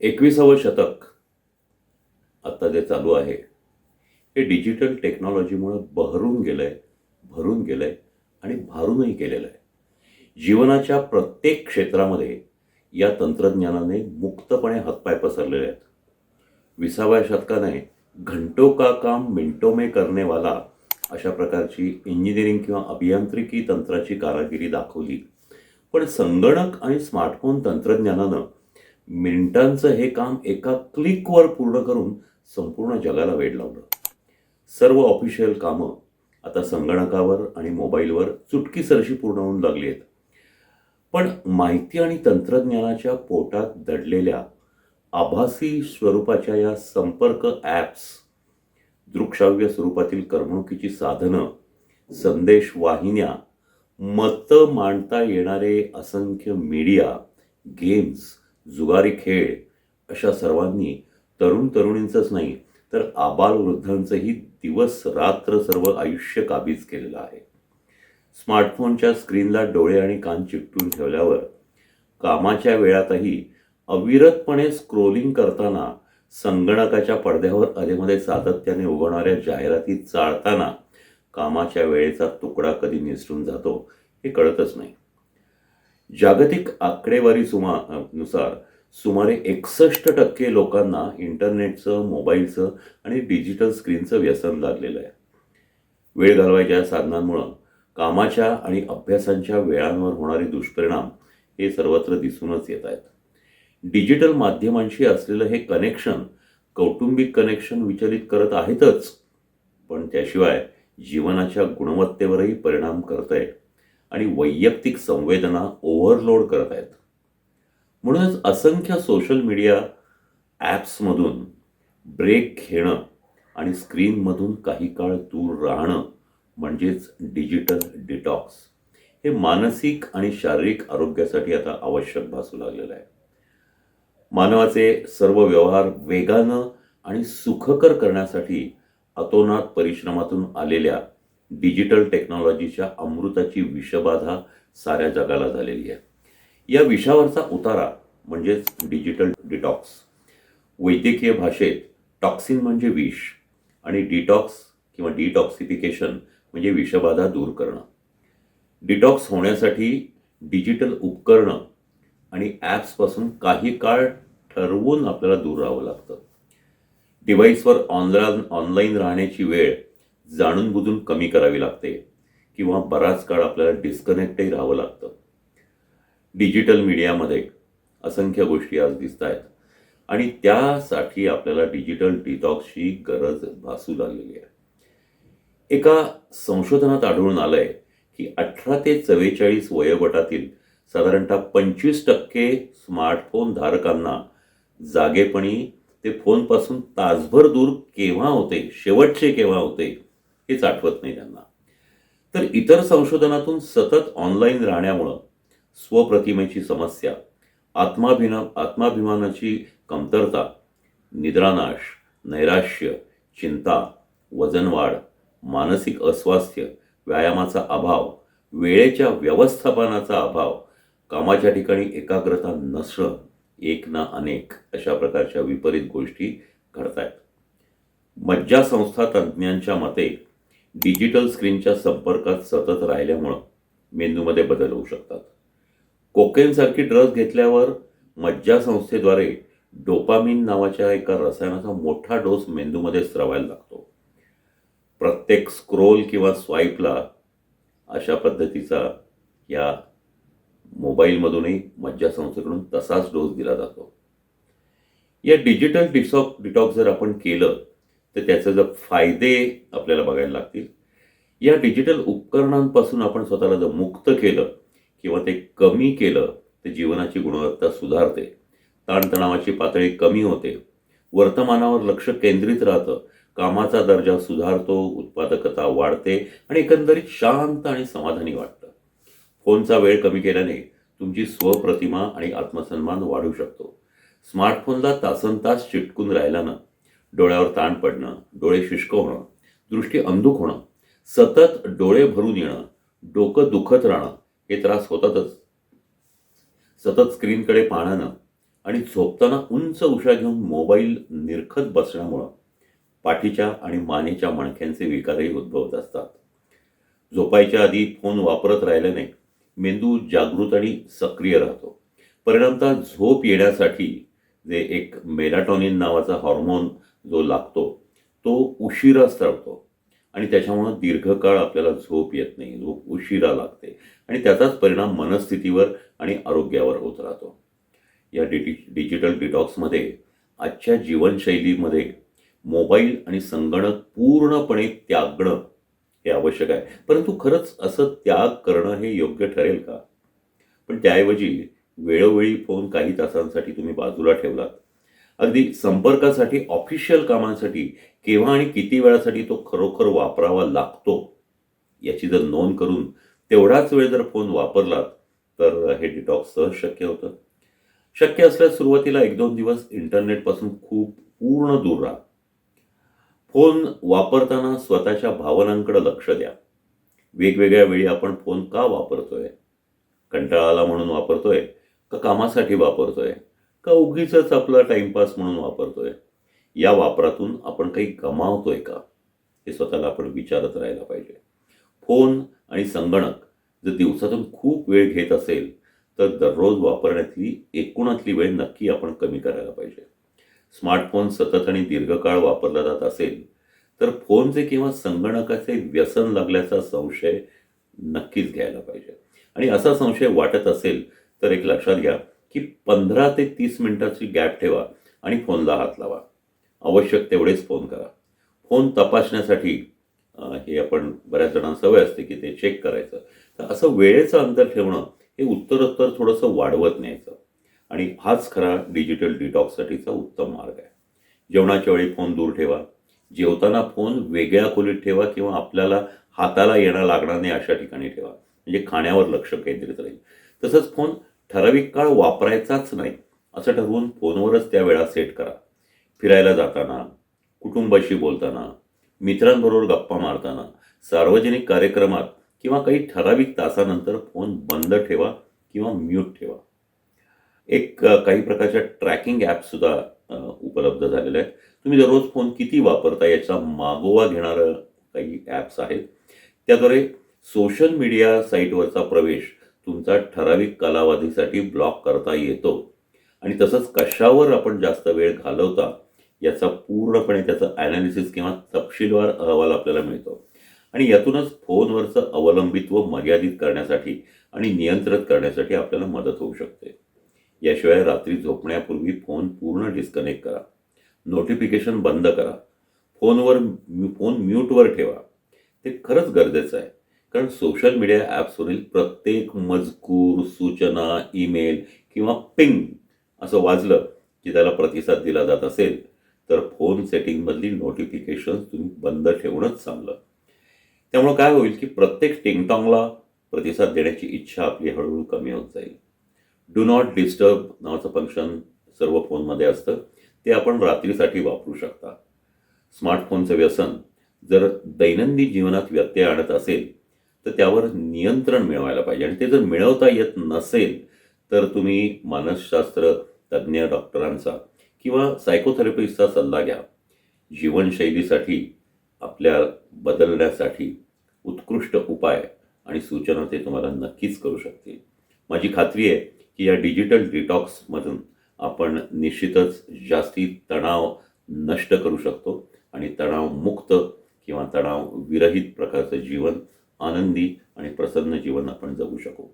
एकविसावं शतक आत्ता जे चालू आहे हे डिजिटल टेक्नॉलॉजीमुळं बहरून गेलं आहे भरून गेलं आहे आणि भारूनही गेलेलं आहे जीवनाच्या प्रत्येक क्षेत्रामध्ये या तंत्रज्ञानाने मुक्तपणे हातपाय पसरलेले आहेत. विसाव्या शतकाने घंटो का काम मिनटो में करणेवाला अशा प्रकारची इंजिनिअरिंग किंवा अभियांत्रिकी तंत्राची कारागिरी दाखवली. पण संगणक आणि स्मार्टफोन तंत्रज्ञानानं मिनिटांचं हे काम एका क्लिकवर पूर्ण करून संपूर्ण जगाला वेड लावलं. सर्व ऑफिशियल कामं आता संगणकावर आणि मोबाईलवर चुटकीसरशी पूर्ण होऊन लागली आहेत. पण माहिती आणि तंत्रज्ञानाच्या पोटात दडलेल्या आभासी स्वरूपाच्या या संपर्क ॲप्स दृकश्राव्य स्वरूपातील करमणुकीची साधनं संदेश वाहिन्या मतं मांडता येणारे असंख्य मीडिया गेम्स जुगारी खेळ अशा सर्वांनी तरुण तरुणींचंच नाही तर आबालवृद्धांचंही दिवस रात्र सर्व आयुष्य काबीज केलेलं आहे. स्मार्टफोनच्या स्क्रीनला डोळे आणि कान चिकटून ठेवल्यावर कामाच्या वेळातही अविरतपणे स्क्रोलिंग करताना संगणकाच्या पडद्यावर अधेमध्ये सातत्याने उगवणाऱ्या जाहिराती चाळताना कामाच्या वेळेचा तुकडा कधी निसटून जातो हे कळतच नाही. जागतिक आकडेवारी सुमा नुसार सुमारे एकसष्ट टक्के लोकांना इंटरनेटचं मोबाईलचं आणि डिजिटल स्क्रीनचं व्यसन लागलेलं आहे. वेळ घालवायच्या साधनांमुळं कामाच्या आणि अभ्यासांच्या वेळांवर होणारे दुष्परिणाम हे सर्वत्र दिसूनच येत आहेत. डिजिटल माध्यमांशी असलेलं हे कनेक्शन कौटुंबिक कनेक्शन विचलित करत आहेतच पण त्याशिवाय जीवनाच्या गुणवत्तेवरही परिणाम करत आहे आणि वैयक्तिक संवेदना ओव्हरलोड करत आहेत. म्हणूनच असंख्य सोशल मीडिया ॲप्समधून ब्रेक घेणं आणि स्क्रीनमधून काही काळ दूर राहणं म्हणजेच डिजिटल डिटॉक्स हे मानसिक आणि शारीरिक आरोग्यासाठी आता आवश्यक भासू लागलेलं आहे. मानवाचे सर्व व्यवहार वेगानं आणि सुखकर करण्यासाठी अतोनात परिश्रमातून आलेल्या डिजिटल टेक्नॉलॉजीच्या अमृताची विषबाधा साऱ्या जगाला झालेली आहे. या विषावरचा उतारा म्हणजेच डिजिटल डिटॉक्स. वैद्यकीय भाषेत टॉक्सिन म्हणजे विष आणि डिटॉक्स किंवा डिटॉक्सिफिकेशन म्हणजे विषबाधा दूर करणं. डिटॉक्स होण्यासाठी डिजिटल उपकरणं आणि ॲप्सपासून काही काळ ठरवून आपल्याला दूर राहावं लागतं. डिव्हाइसवर ऑनलाईन ऑनलाईन राहण्याची वेळ जाणून बुजून कमी करावी लागते किंवा बराच काळ आपल्याला डिस्कनेक्टही राहावं लागतं. डिजिटल मीडियामध्ये असंख्य गोष्टी आज दिसत आहेत आणि त्यासाठी आपल्याला डिजिटल डिटॉक्सची गरज भासू लागलेली आहे. एका संशोधनात आढळून आलं आहे की अठरा ते चव्वेचाळीस वयोगटातील साधारणतः पंचवीस टक्के स्मार्टफोन धारकांना जागेपणी ते फोनपासून तासभर दूर केव्हा होते शेवटचे केव्हा होते हेच आठवत नाही त्यांना. तर इतर संशोधनातून सतत ऑनलाईन राहण्यामुळं स्वप्रतिमेची समस्या आत्माभिना आत्माभिमानाची कमतरता निद्रानाश नैराश्य चिंता वजनवाढ मानसिक अस्वास्थ्य व्यायामाचा अभाव वेळेच्या व्यवस्थापनाचा अभाव कामाच्या ठिकाणी एकाग्रता नसणं एक ना अनेक अशा प्रकारच्या विपरीत गोष्टी घडत आहेत मज्जासंस्था तज्ज्ञांच्या मते डिजिटल स्क्रीनच्या संपर्कात सतत राहिल्यामुळं मेंदूमध्ये बदल होऊ शकतात. कोकेनसारखी ड्रग्ज घेतल्यावर मज्जासंस्थेद्वारे डोपामिन नावाच्या एका रसायनाचा मोठा डोस मेंदूमध्ये स्रवायला लागतो. प्रत्येक स्क्रोल किंवा स्वाईपला अशा पद्धतीचा या मोबाईलमधूनही मज्जासंस्थेकडून तसाच डोस दिला जातो. या डिजिटल डिसॉक डिटॉक्स जर आपण केलं तर त्याचे जर फायदे आपल्याला बघायला लागतील. या डिजिटल उपकरणांपासून आपण स्वतःला जर मुक्त केलं किंवा ते कमी केलं तर जीवनाची गुणवत्ता सुधारते. ताणतणावाची पातळी कमी होते. वर्तमानावर लक्ष केंद्रित राहतं. कामाचा दर्जा सुधारतो उत्पादकता वाढते आणि एकंदरीत शांत आणि समाधानी वाटतं. फोनचा वेळ कमी केल्याने तुमची स्वप्रतिमा आणि आत्मसन्मान वाढू शकतो. स्मार्टफोनला तासन तास चिटकून राहिल्यानं डोळ्यावर ताण पडणं डोळे शुष्क होणं दृष्टी अंधुक होणं सतत डोळे भरून येणं डोकं दुखत राहणं हे त्रास होतातच. सतत स्क्रीनकडे पाहणं आणि झोपताना उंच उशा घेऊन मोबाईल निरखत बसण्यामुळं पाठीच्या आणि मानेच्या मणक्यांचे विकारही उद्भवत असतात. झोपायच्या आधी फोन वापरत राहिल्याने मेंदू जागृत आणि सक्रिय राहतो. परिणामतः झोप येण्यासाठी जे एक मेलाटॉनिन नावाचा हॉर्मोन जो लागतो तो उशिरा स्त्रवतो आणि त्याच्यामुळं दीर्घकाळ आपल्याला झोप येत नाही झोप उशिरा लागते. आणि त्याचाच परिणाम मनस्थितीवर आणि आरोग्यावर होत राहतो. या डिटि डिजिटल डिटॉक्समध्ये आजच्या जीवनशैलीमध्ये मोबाईल आणि संगणक पूर्णपणे त्यागणं हे आवश्यक आहे. परंतु खरंच असं त्याग करणं हे योग्य ठरेल का? पण त्याऐवजी वेळोवेळी फोन काही तासांसाठी तुम्ही बाजूला ठेवलात. अगदी संपर्कासाठी ऑफिशियल कामांसाठी केव्हा आणि किती वेळासाठी तो खरोखर वापरावा लागतो याची जर नोंद करून तेवढाच वेळ जर फोन वापरलात तर हे डिटॉक्स सहज शक्य होतं. शक्य असल्यास सुरुवातीला एक दोन दिवस इंटरनेटपासून खूप पूर्ण दूर राहा. फोन वापरताना स्वतःच्या भावनांकडे लक्ष द्या. वेगवेगळ्या वेळी आपण फोन का वापरतोय? कंटाळा आला म्हणून वापरतोय का कामासाठी वापरतोय? का उगीच आपला टाइमपास म्हणून वापरतोय? या वापरातून आपण काही गमावतोय का? हे स्वतःला आपण विचारत राहायला पाहिजे. फोन आणि संगणक जर दिवसातून खूप वेळ घेत असेल तर दररोज वापरण्यातली एकूणातली वेळ नक्की आपण कमी करायला पाहिजे. स्मार्टफोन सतत आणि दीर्घकाळ वापरला जात असेल तर फोनचे किंवा संगणकाचे व्यसन लागल्याचा संशय नक्कीच घ्यायला पाहिजे. आणि असा संशय वाटत असेल तर एक लक्षात घ्या की पंधरा ते तीस मिनिटाची गॅप ठेवा आणि फोनला हात लावा. आवश्यक तेवढेच फोन करा. फोन तपासण्यासाठी हे आपण बऱ्याच जणांना सवय असते की ते चेक करायचं. तर असं वेळेचं अंतर ठेवणं हे उत्तरोत्तर थोडंसं वाढवत न्यायचं. आणि हाच खरा डिजिटल डिटॉक्ससाठीचा उत्तम मार्ग आहे. जेवणाच्या वेळी फोन दूर ठेवा. जेवताना फोन वेगळ्या खोलीत ठेवा किंवा आपल्याला हाताला येणं लागणार नाही अशा ठिकाणी ठेवा. म्हणजे खाण्यावर लक्ष केंद्रित राहील. तसंच फोन ठराविक काळ वापरायचाच नाही असं ठरवून फोनवरच त्या वेळा सेट करा. फिरायला जाताना कुटुंबाशी बोलताना मित्रांबरोबर गप्पा मारताना सार्वजनिक कार्यक्रमात किंवा काही ठराविक तासानंतर फोन बंद ठेवा किंवा म्यूट ठेवा. एक काही प्रकारच्या ट्रॅकिंग ॲपसुद्धा उपलब्ध झालेल्या आहेत. तुम्ही दररोज फोन किती वापरता याचा मागोवा घेणारं काही ॲप्स आहेत. त्याद्वारे सोशल मीडिया साईटवरचा प्रवेश तुमचा ठराविक कालावधीसाठी ब्लॉक करता येतो. आणि तसंच कशावर आपण जास्त वेळ घालवता याचा पूर्णपणे त्याचं ॲनालिसिस किंवा तपशीलवार अहवाल आपल्याला मिळतो. आणि यातूनच फोनवरचं अवलंबित्व मर्यादित करण्यासाठी आणि नियंत्रित करण्यासाठी आपल्याला मदत होऊ शकते. याशिवाय रात्री झोपण्यापूर्वी फोन पूर्ण डिस्कनेक्ट करा. नोटिफिकेशन बंद करा. फोनवर फोन म्यूटवर ठेवा. ते खरंच गरजेचं आहे. कारण सोशल मीडिया ॲप्सवरील प्रत्येक मजकूर सूचना ईमेल किंवा पिंग असं वाजलं की त्याला प्रतिसाद दिला जात असेल तर फोन सेटिंगमधली नोटिफिकेशन तुम्ही बंद ठेवणंच चांगलं त्यामुळं काय होईल की प्रत्येक टिंगटॉंगला प्रतिसाद देण्याची इच्छा आपली हळूहळू कमी होत जाईल. डू नॉट डिस्टर्ब नावाचं फंक्शन सर्व फोनमध्ये असतं ते आपण रात्रीसाठी वापरू शकता. स्मार्टफोनचं व्यसन जर दैनंदिन जीवनात व्यत्यय आणत असेल तर त्यावर नियंत्रण मिळवायला पाहिजे. आणि ते जर मिळवता येत नसेल तर तुम्ही मानसशास्त्र तज्ज्ञ डॉक्टरांचा किंवा सायकोथेरपिस्टचा सल्ला घ्या. जीवनशैलीसाठी आपल्या बदलण्यासाठी उत्कृष्ट उपाय आणि सूचना ते तुम्हाला नक्कीच करू शकतील. माझी खात्री आहे की या डिजिटल डिटॉक्समधून आपण निश्चितच जास्ती तणाव नष्ट करू शकतो आणि तणावमुक्त किंवा तणाव विरहित प्रकारचं जीवन आनंदी आणि प्रसन्न जीवन आपण जगू शकू.